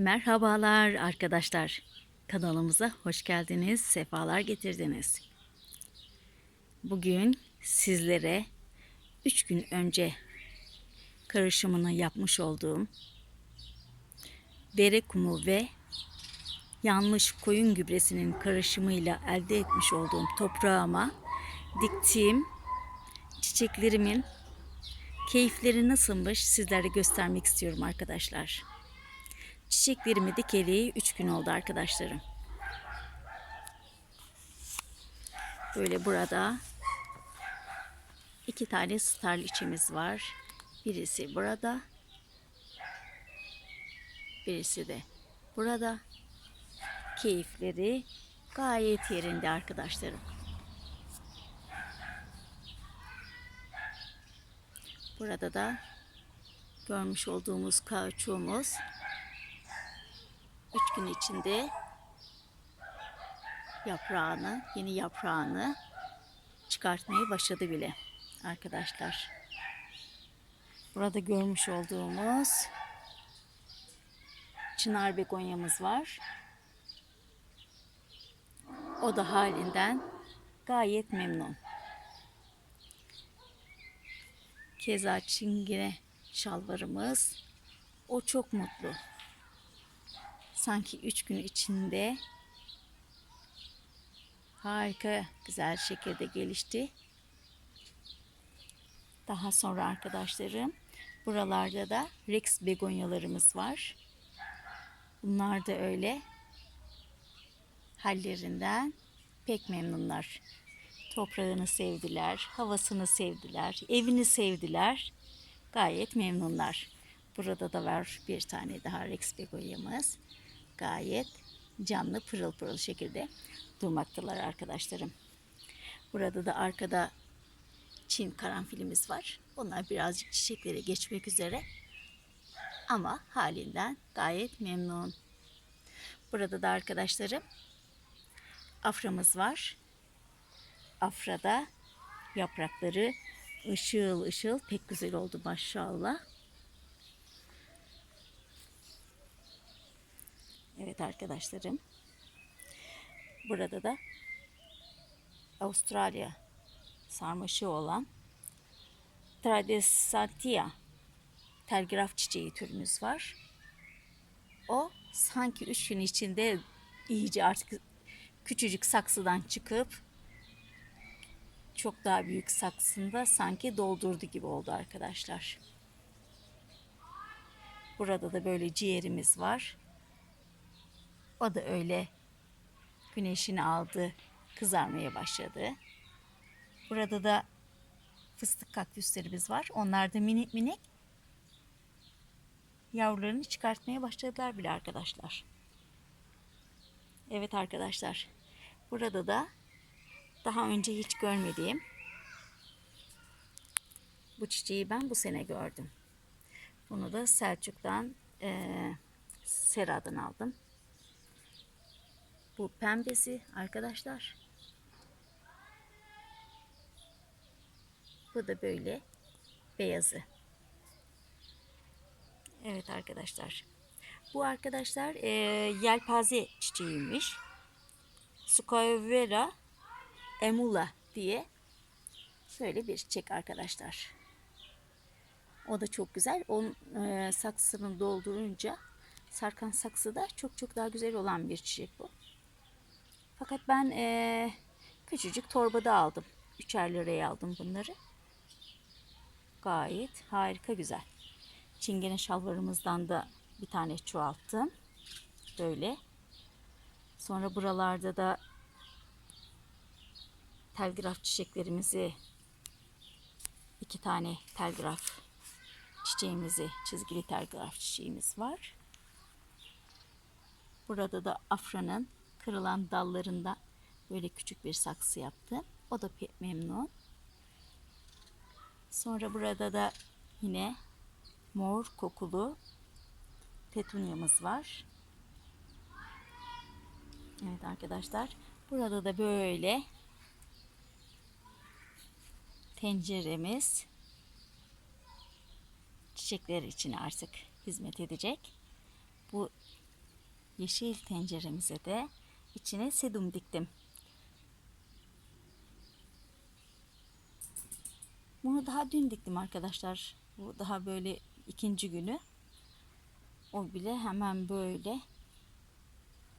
Merhabalar arkadaşlar. Kanalımıza hoş geldiniz, sefalar getirdiniz. Bugün sizlere 3 gün önce karışımını yapmış olduğum dere kumu ve yanmış koyun gübresinin karışımıyla elde etmiş olduğum toprağıma diktiğim çiçeklerimin keyifleri nasılmış sizlere göstermek istiyorum arkadaşlar. Çiçeklerimi dikeli 3 gün oldu arkadaşlarım. Böyle burada iki tane starliçimiz var. Birisi burada. Birisi de burada. Keyifleri gayet yerinde arkadaşlarım. Burada da görmüş olduğumuz kauçuğumuz gün içinde yaprağını, yeni yaprağını çıkartmaya başladı bile arkadaşlar. Burada görmüş olduğumuz çınar begonyamız var. O da halinden gayet memnun. Keza çingene şalvarımız. O çok mutlu. Sanki üç gün içinde harika güzel şekilde gelişti. Daha sonra arkadaşlarım buralarda da Rex begonyalarımız var. Bunlar da öyle hallerinden pek memnunlar. Toprağını sevdiler, havasını sevdiler, evini sevdiler. Gayet memnunlar. Burada da var bir tane daha Rex begonyamız. Gayet canlı pırıl pırıl şekilde durmaktalar arkadaşlarım. Burada da arkada Çin karanfilimiz var. Onlar birazcık çiçeklere geçmek üzere. Ama halinden gayet memnun. Burada da arkadaşlarım aframız var. Afrada yaprakları ışıl ışıl pek güzel oldu maşallah. Evet arkadaşlarım. Burada da Avustralya sarmaşığı olan Tradesantia telgraf çiçeği türümüz var. O sanki üç gün içinde iyice artık küçücük saksıdan çıkıp çok daha büyük saksında sanki doldurdu gibi oldu arkadaşlar. Burada da böyle ciğerimiz var. O da öyle güneşini aldı, kızarmaya başladı. Burada da fıstık kaktüslerimiz var. Onlar da minik minik yavrularını çıkartmaya başladılar bile arkadaşlar. Evet arkadaşlar. Burada da daha önce hiç görmediğim bu çiçeği ben bu sene gördüm. Bunu da Selçuk'tan e, Sera'dan aldım. Bu pembesi arkadaşlar. Bu da böyle beyazı. Evet arkadaşlar. Bu arkadaşlar e, yelpaze çiçeğiymiş. Scoivera emula diye böyle bir çiçek arkadaşlar. O da çok güzel. Onun e, saksısını doldurunca sarkan saksıda çok çok daha güzel olan bir çiçek bu. Fakat ben e, küçücük torbada aldım. Üçer liraya aldım bunları. Gayet harika güzel. Çingene şalvarımızdan da bir tane çoğalttım. Böyle. Sonra buralarda da telgraf çiçeklerimizi iki tane telgraf çiçeğimizi, çizgili telgraf çiçeğimiz var. Burada da afranın kırılan dallarında böyle küçük bir saksı yaptım. O da pek memnun. Sonra burada da yine mor kokulu petunyamız var. Evet arkadaşlar. Burada da böyle tenceremiz çiçekler için artık hizmet edecek. Bu yeşil tenceremize de içine sedum diktim. Bunu daha dün diktim arkadaşlar. Bu daha böyle ikinci günü. O bile hemen böyle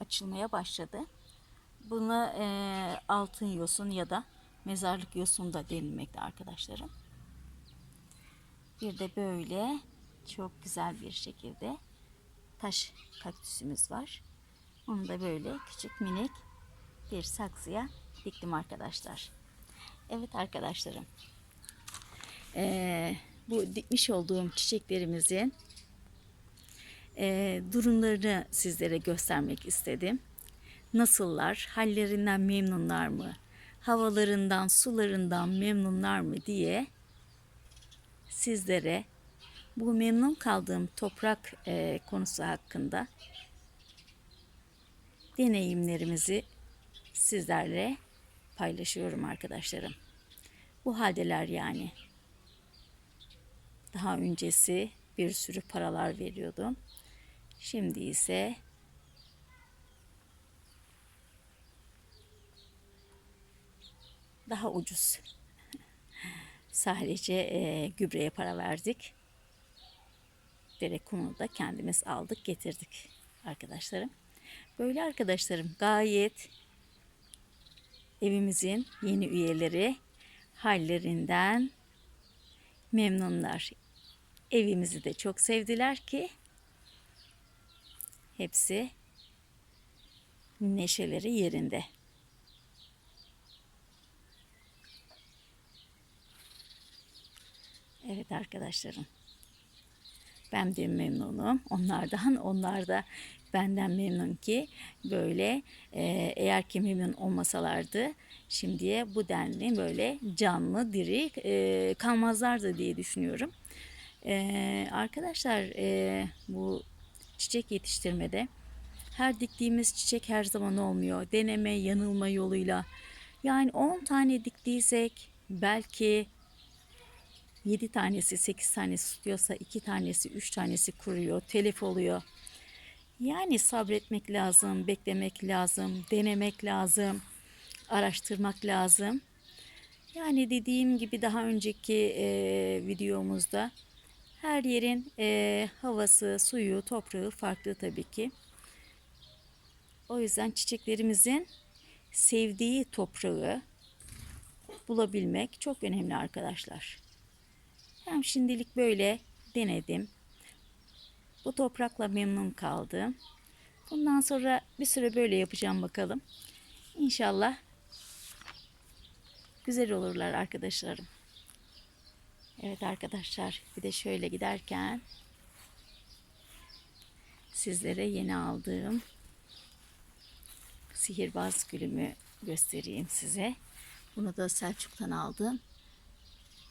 açılmaya başladı. Buna e, altın yosun ya da mezarlık yosun da denilmekte arkadaşlarım. Bir de böyle çok güzel bir şekilde taş kaktüsümüz var. Onu da böyle küçük minik bir saksıya diktim arkadaşlar. Evet arkadaşlarım. Ee, bu dikmiş olduğum çiçeklerimizin e, durumlarını sizlere göstermek istedim. Nasıllar, hallerinden memnunlar mı, havalarından, sularından memnunlar mı diye sizlere bu memnun kaldığım toprak e, konusu hakkında deneyimlerimizi sizlerle paylaşıyorum arkadaşlarım. Bu haldeler yani. Daha öncesi bir sürü paralar veriyordum. Şimdi ise daha ucuz. Sadece e, gübreye para verdik. Dere kumunu da kendimiz aldık getirdik arkadaşlarım. Böyle arkadaşlarım gayet evimizin yeni üyeleri hallerinden memnunlar. Evimizi de çok sevdiler ki hepsi neşeleri yerinde. Evet arkadaşlarım. Ben de memnunum. Onlardan, onlar da benden memnun ki böyle e, eğer ki memnun olmasalardı şimdiye bu denli böyle canlı, diri e, kalmazlardı diye düşünüyorum. E, arkadaşlar e, bu çiçek yetiştirmede her diktiğimiz çiçek her zaman olmuyor. Deneme, yanılma yoluyla. Yani 10 tane diktiysek belki 7 tanesi 8 tanesi tutuyorsa 2 tanesi 3 tanesi kuruyor, telef oluyor. Yani sabretmek lazım, beklemek lazım, denemek lazım, araştırmak lazım. Yani dediğim gibi daha önceki e, videomuzda her yerin e, havası, suyu, toprağı farklı tabii ki. O yüzden çiçeklerimizin sevdiği toprağı bulabilmek çok önemli arkadaşlar. Hem şimdilik böyle denedim. Bu toprakla memnun kaldım. Bundan sonra bir süre böyle yapacağım bakalım. İnşallah güzel olurlar arkadaşlarım. Evet arkadaşlar bir de şöyle giderken sizlere yeni aldığım sihirbaz gülümü göstereyim size. Bunu da Selçuk'tan aldım.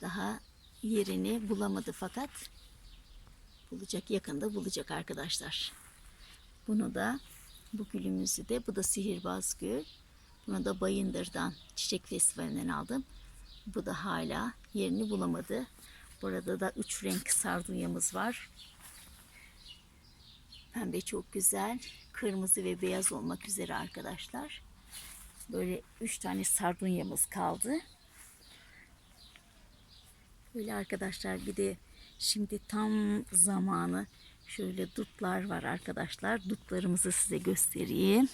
Daha yerini bulamadı fakat bulacak yakında bulacak arkadaşlar. Bunu da bu gülümüzü de bu da sihirbaz gül. Bunu da Bayındır'dan Çiçek Festivali'nden aldım. Bu da hala yerini bulamadı. Burada da üç renk sardunyamız var. Pembe çok güzel. Kırmızı ve beyaz olmak üzere arkadaşlar. Böyle üç tane sardunyamız kaldı. Böyle arkadaşlar bir de şimdi tam zamanı şöyle dutlar var arkadaşlar. Dutlarımızı size göstereyim.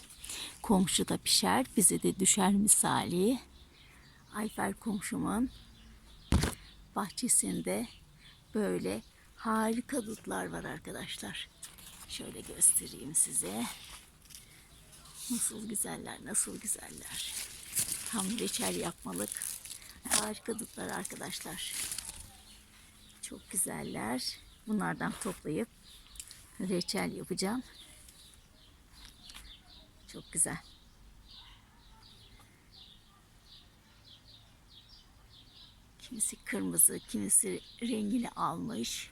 Komşu da pişer bize de düşer misali. Ayfer komşumun bahçesinde böyle harika dutlar var arkadaşlar. Şöyle göstereyim size. Nasıl güzeller, nasıl güzeller. Tam reçel yapmalık. Harika dutlar arkadaşlar. Çok güzeller. Bunlardan toplayıp reçel yapacağım. Çok güzel. Kimisi kırmızı, kimisi rengini almış.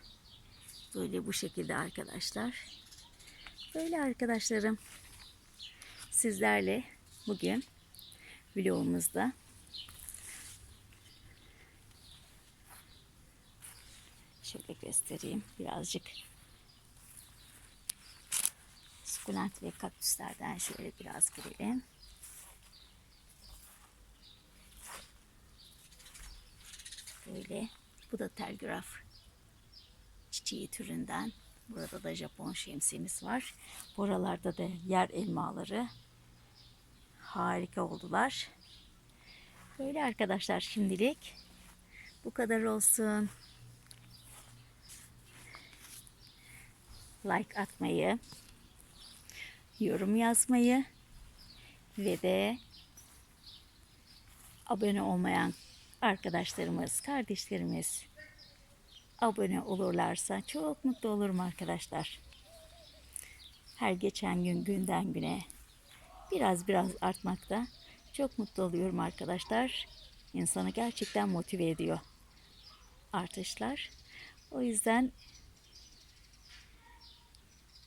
Böyle bu şekilde arkadaşlar. Böyle arkadaşlarım. Sizlerle bugün vlogumuzda şöyle göstereyim birazcık Sukulent ve kaktüslerden şöyle biraz girelim. Böyle. Bu da telgraf çiçeği türünden. Burada da Japon şemsiyemiz var. Buralarda da yer elmaları. Harika oldular. Böyle arkadaşlar şimdilik bu kadar olsun. Like atmayı, yorum yazmayı ve de abone olmayan arkadaşlarımız, kardeşlerimiz abone olurlarsa çok mutlu olurum arkadaşlar. Her geçen gün günden güne biraz biraz artmakta. Çok mutlu oluyorum arkadaşlar. İnsanı gerçekten motive ediyor artışlar. O yüzden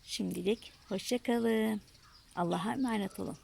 şimdilik hoşça kalın. Allah'a emanet olun.